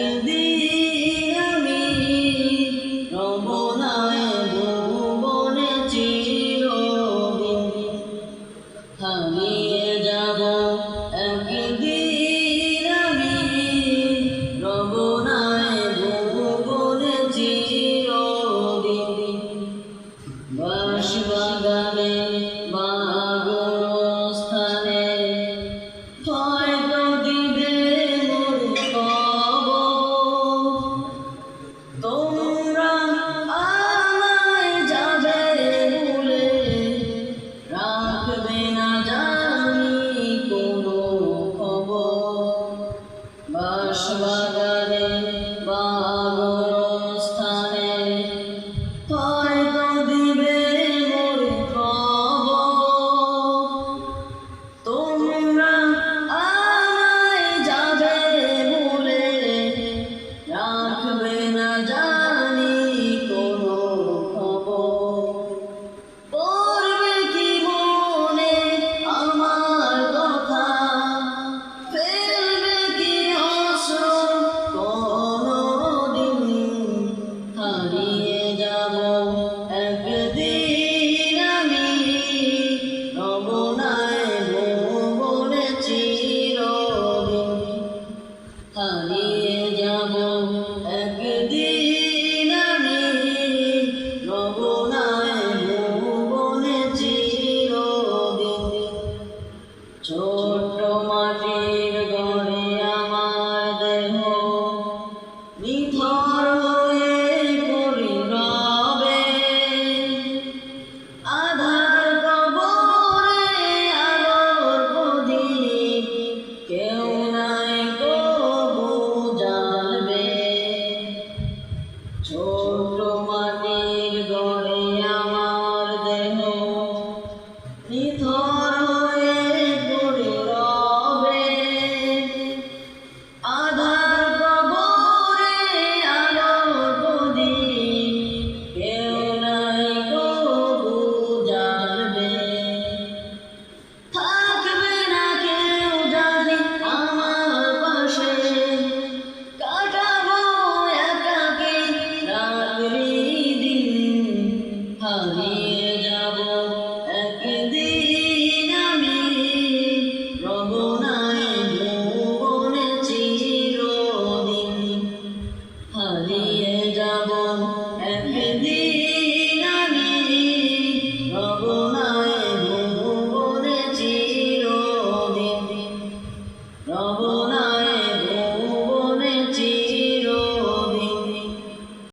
একদিন আমি রবনায় ভুবনে চিরদিন হারিয়ে যাব। একদিন আমি রবনায় ভুবনে চিরদিন বাঁশ বাগানে बाष्वादारे and believe.